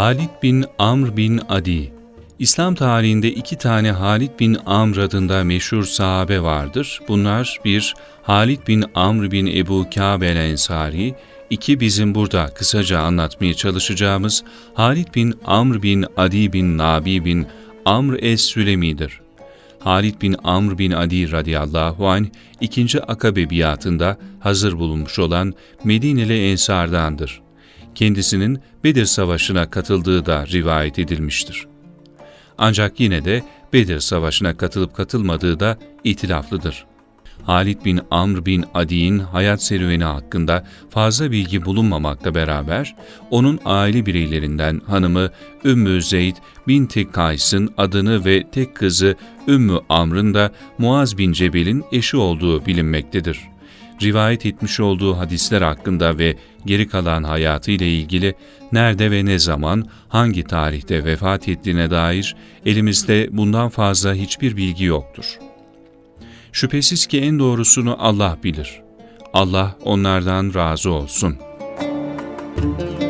Halid bin Amr bin Adi İslam tarihinde iki tane Halid bin Amr adında meşhur sahabe vardır. Bunlar bir Halid bin Amr bin Ebu Kâb el-Ensari, iki bizim burada kısaca anlatmaya çalışacağımız Halid bin Amr bin Adi bin Nabi bin Amr es-Sülemi'dir. Halid bin Amr bin Adi radıyallahu anh ikinci akabe biatında hazır bulunmuş olan Medineli Ensardandır. Kendisinin Bedir Savaşı'na katıldığı da rivayet edilmiştir. Ancak yine de Bedir Savaşı'na katılıp katılmadığı da itilaflıdır. Halid bin Amr bin Adi'nin hayat serüveni hakkında fazla bilgi bulunmamakla beraber, onun aile bireylerinden hanımı Ümmü Zeyd binti Kays'ın adını ve tek kızı Ümmü Amr'ın da Muaz bin Cebel'in eşi olduğu bilinmektedir. Rivayet etmiş olduğu hadisler hakkında ve geri kalan hayatıyla ilgili nerede ve ne zaman, hangi tarihte vefat ettiğine dair elimizde bundan fazla hiçbir bilgi yoktur. Şüphesiz ki en doğrusunu Allah bilir. Allah onlardan razı olsun.''